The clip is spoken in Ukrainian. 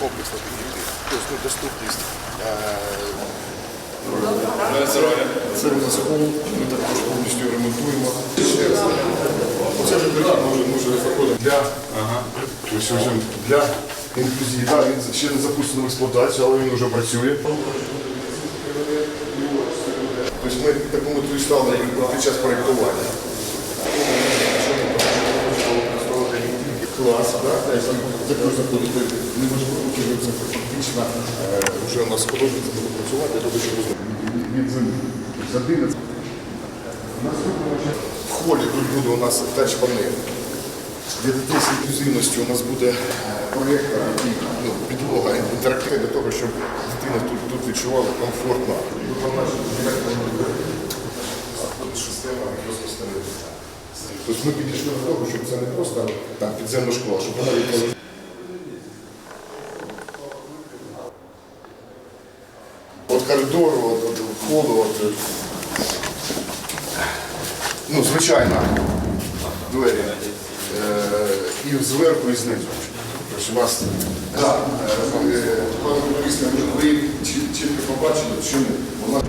комплексно підійти. Тобто ну, доступність. е, Це у нас холл, ми також повністю ремонтуємо. Оце вже може, заходимо для, для інклюзії. Да, він ще не запущений в експлуатацію, але він вже працює. Тобто ми такому стали під час проєктування. Клас, да? Якщо також заходити, неможливо, що це фактично вже у нас художниця буде працювати, я думаю, що буде від землі. З 11. В холі тут буде у нас тач-панель. Для дітей з інклюзивністю у нас буде проєктор, ну, підлога інтерактивна для того, щоб дитина тут, тут відчувала комфортно. Тут система. Тобто ми підійшли до того, щоб це не просто там підземна школа, щоб вона відповідала. От коридору, от, от входу, от, е, ну, звичайно, двері. Е, і зверху, і знизу. Тобто вас, да, е, пане журналісти, ви чіт- чітко побачили, чому вона